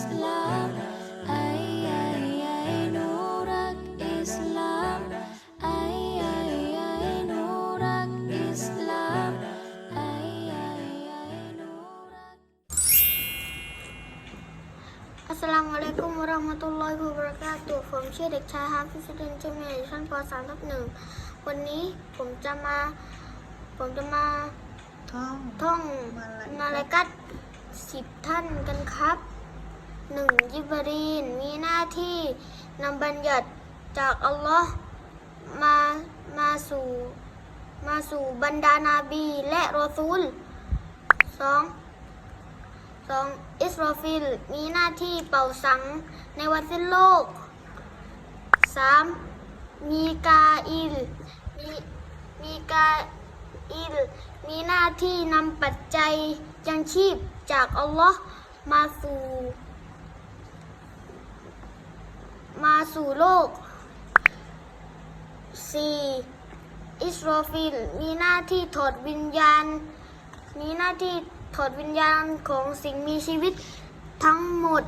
สลามไอไอไอหนูรักอิสลามไอไอไอหนูรักอิสลามไอไอไอหนูรักอัสสลามุอะลัยกุมวะเราะห์มะตุลลอฮิวะบะเราะกาตุฮ์ผมชื่อเด็กชายฮาฟิซดินจุมเนียอยู่ชั้นป .3 ทับหนึ่งวันนี้ผมจะมา ผมจะมาท่องท่องมาลาอิกะห์มาลากัตสิบท่านกันครับ หนึ่งยิบรีนมีหน้าที่นำบัญญัติจากอัลลอฮ์มามาสู่มาสู่บรรดานาบีและรอซูลสองสองอิสราฟิลมีหน้าที่เป่าสังในวันสิ้นโลกสามมีกาอิลมีมีกาอิลมีหน้าที่นำปัจจัยยังชีพจากอัลลอฮ์มาสู่ มา สู่โลกสี่อิสโรฟิลมีหน้าที่ถอดวิญญาณ มีหน้าที่ถอดวิญญาณของสิ่งมีชีวิตทั้งหมด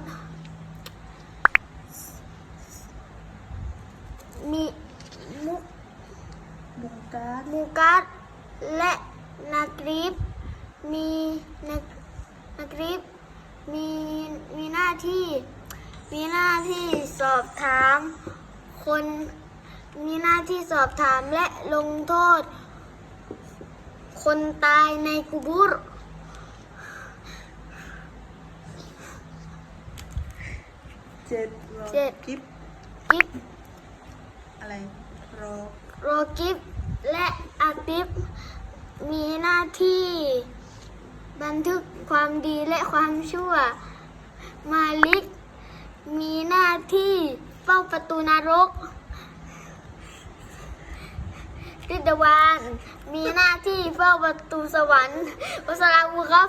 มีมุบุงการ์ดมูกัสและนากรีบมีนานาครีบมีมีหน้าที่ มีหน้าที่สอบถาม คน มีหน้าที่สอบถามและลงโทษ คนตายในกุบุรเจ็ดรอเจ็ด กิฟกิฟอะไรรอโรกิฟและอาติฟมีหน้าที่ บันทึกความดีและความชั่ว มาลิกมีหน้าที่เฝ้า ประตูนรกริดวานมีหน้าที่เฝ้าประตูสวรรค์วสลามุครับ